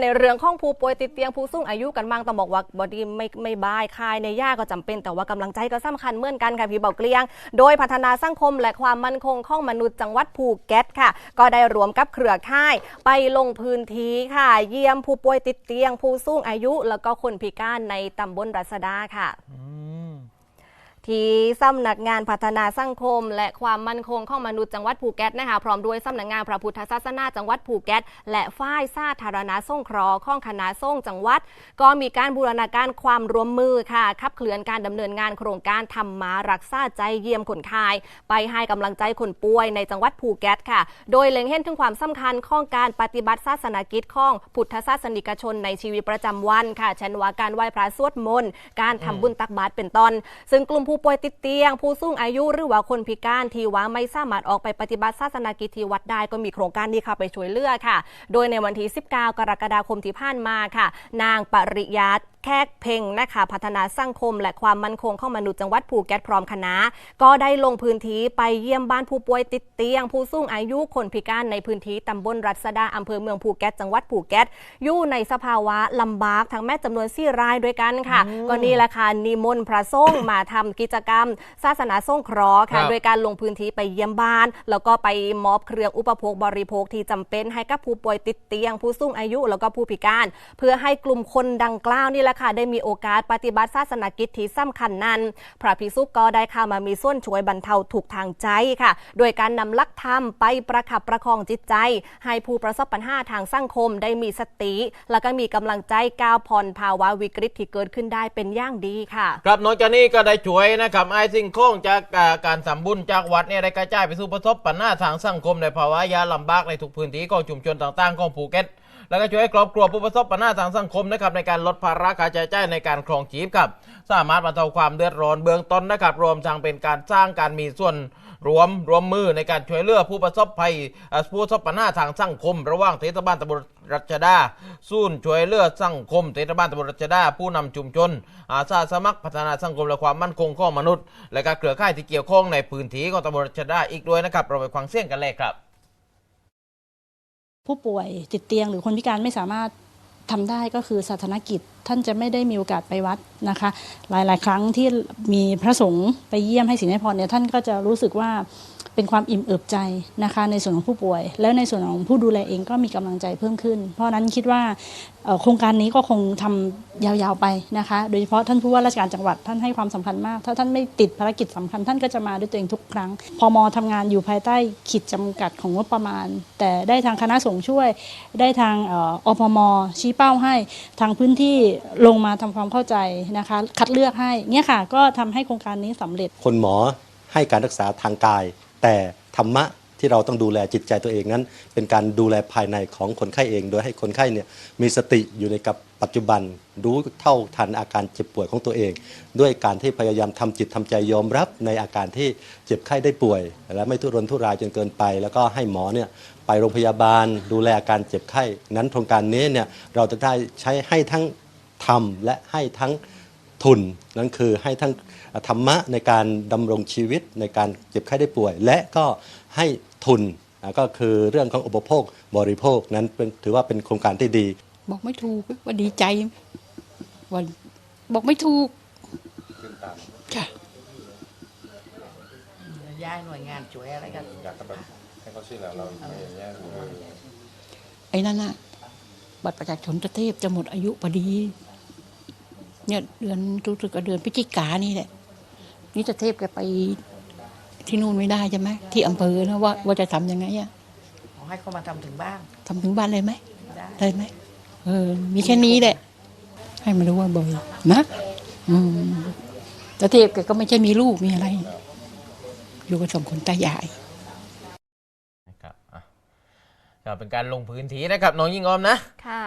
ในเรื่องของผู้ป่วยติดเตียงผู้สูงอายุกันบ้างต้องบอกว่าบอดีไม่ไม่บายคายในย่าก็จำเป็น แต่ว่ากำลังใจก็สำคัญเหมือนกันค่ะพี่เบาเกลียง โดยพัฒนาสังคมและความมั่นคงของมนุษย์จังหวัดภูเก็ตค่ะ ก็ได้รวมกับเครือข่าย ไปลงพื้นที่ค่ะ เยี่ยมผู้ป่วยติดเตียงผู้สูงอายุ แล้วก็คนพิการในตำบลรัศดาค่ะ ที่สำนักงานพัฒนาสังคม และความมั่นคงของมนุษย์จังหวัดภูเก็ตนะคะพร้อมด้วยสำนักงานพระพุทธศาสนาจังหวัดภูเก็ต และฝ่ายสาธารณสงเคราะห์ของคณะสงจังหวัด ก็มีการบูรณาการความร่วมมือค่ะขับเคลื่อนการดำเนินงานโครงการธรรมารักษาใจเยี่ยมคนคายไปให้กำลังใจคนป่วยในจังหวัดภูเก็ตค่ะ โดยเล็งเห็นถึงความสำคัญของการปฏิบัติศาสนกิจของพุทธศาสนิกชนในชีวิตประจำวันค่ะเช่นว่าการไหว้พระสวดมนต์การทำบุญตักบาตรเป็นต้น ซึ่งกลุ่มผู้ป่วยติดเตียง ผู้สูงอายุหรือว่าคนพิการที่ว่าไม่สามารถออกไปปฏิบัติศาสนกิจที่วัดได้ก็มีโครงการนี้ค่ะไปช่วยเหลือค่ะ โดยในวันที่ 19 กรกฎาคมที่ผ่านมาค่ะ นางปริยัตแขกเพ่งนะคะพัฒนาสังคม และความมั่นคงของมนุษย์จังหวัดภูเก็ตพร้อมคณะ ก็ได้ลงพื้นที่ไปเยี่ยมบ้านผู้ป่วยติดเตียง ผู้สูงอายุคนพิการในพื้นที่ตำบลรัศดาอำเภอเมืองภูเก็ตจังหวัดภูเก็ตอยู่ในสภาวะลำบากทั้งแม่จำนวนสี่รายด้วยกันค่ะ ก็นี่แหละค่ะนิมนต์พระสงฆ์มาทำกิจกรรม ศาสนาสงเคราะห์ครัค่ะบโดยการลงพื้นที่ไปเยี่ยมบ้าน แล้วก็ไปมอบเครื่องอุปโภคบริโภคที่จำเป็นให้กับผู้ป่วยติดเตียง ผู้สูงอายุแล้วก็ผู้พิการ เพื่อให้กลุ่มคนดังกล่าวนี่แหละค่ะได้มีโอกาสปฏิบัติศาสนกิจที่สำคัญนั้น พระภิกษุก็ได้เข้ามามีส่วนช่วยบรรเทาทุกข์ทางใจค่ะ โดยการนำลักธรรมไปประคับประคองจิตใจ ให้ผู้ประสบปัญหาทางสังคมได้มีสติ แล้วก็มีกำลังใจก้าวผ่อนภาวะวิกฤตที่เกิดขึ้นได้เป็นอย่างดีค่ะ ครับนอกจากนี้ก็ได้ช่วยนะครับไอ้สิ่งของจากการสำบุญจากวัดเนี่ยได้กระจายไปสู่ประสบปัญหาทางสังคมในภาวะยาลำบากในทุกพื้นที่ของชุมชนต่างๆของภูเก็ตแล้วก็ช่วยให้ครอบครัวผู้ประสบปัญหาทางสังคมนะครับในการลดภาระค่าใช้จ่ายในการครองชีพครับสามารถบรรเทาความเดือดร้อนเบื้องต้นนะครับรวมทั้งเป็นการสร้างการมีส่วนรวมรวมมือในการช่วยเหลือผู้ประสบภัยผู้ประสบปัญหาทางสังคม ระหว่างเทศบาลตำบล รัชดาศูนย์ช่วยเหลือสังคมเทศบาลตำบลรัชดา ผู้นำชุมชน อาสาสมัครพัฒนาสังคมและความมั่นคงของมนุษย์ และการเครือข่ายที่เกี่ยวข้องในพื้นที่ของตำบลรัชดาอีกด้วยนะครับเราไปฟังเสียงกันเลยครับ ผู้ป่วยติดเตียงหรือคนพิการไม่สามารถทำได้ก็คือสาธารณกิจท่านจะไม่ได้มีโอกาสไปวัดนะคะ หลาย ๆ ครั้งที่มีพระสงฆ์ไปเยี่ยมให้สินให้พรเนี่ยท่านก็จะรู้สึกว่า เป็นความอิ่มเอิบใจนะคะในส่วนของผู้ป่วย แล้วในส่วนของผู้ดูแลเองก็มีกำลังใจเพิ่มขึ้น เพราะนั้นคิดว่าโครงการนี้ก็คงทำยาวๆไปนะคะ โดยเฉพาะท่านผู้ว่าราชการจังหวัดท่านให้ความสำคัญมาก ถ้าท่านไม่ติดภารกิจสำคัญท่านก็จะมาด้วยตัวเองทุกครั้ง พอมอทำงานอยู่ภายใต้ขีดจำกัดของงบประมาณ แต่ได้ทางคณะสงฆ์ช่วย ได้ทางอ่ออพมชี้เป้าให้ทางพื้นที่ลงมาทำความเข้าใจนะคะ คัดเลือกให้เนี่ยค่ะก็ทำให้โครงการนี้สำเร็จ คนหมอให้การรักษาทางกาย แต่ธรรมะที่เราต้องดูแลจิตใจตัวเองนั้น เป็นการดูแลภายในของคนไข้เอง โดยให้คนไข้เนี่ยมีสติอยู่ในกับปัจจุบัน รู้เท่าทันอาการเจ็บป่วยของตัวเอง ด้วยการที่พยายามทำจิตทำใจยอมรับในอาการที่เจ็บไข้ได้ป่วย และไม่ทุรนทุรายจนเกินไป แล้วก็ให้หมอเนี่ยไปโรงพยาบาล ดูแลอาการเจ็บไข้ นั้นโครงการนี้เนี่ยเราจะได้ใช้ให้ทั้งทำและให้ทั้ง ทุนนั่นคือให้ทั้งธรรมะในการดำรงชีวิตในการเจ็บไข้ได้ป่วย และก็ให้ทุนอะก็คือเรื่องของอุปโภคบริโภคนั้นเป็นถือว่าเป็นโครงการที่ดี บอกไม่ถูกว่าดีใจว่าบอกไม่ถูกค่ะย้ายหน่วยงานช่วยอะไรกันไอ้นั่นน่ะบัตรประชาชนตะเทพจะหมดอายุพอดี เนี่ยเดือนรู้สึกว่าเดือนพฤศจิกานี่แหละนี่ตะเทพแกไปที่นู่นไม่ได้ใช่ไหมที่อำเภอนะว่าว่าจะทำยังไงอะขอให้เขามาทำถึงบ้านทำถึงบ้านเลยไหมได้ได้ไหมเออ มีแค่นี้แหละ ให้มันรู้ว่าบ่อยนะอืมตะเทพแกก็ไม่ใช่มีลูกมีอะไร อยู่กันสองคนตายายนะครับอะก็เป็นการลงพื้นที่นะครับน้องยิ่งออมนะค่ะ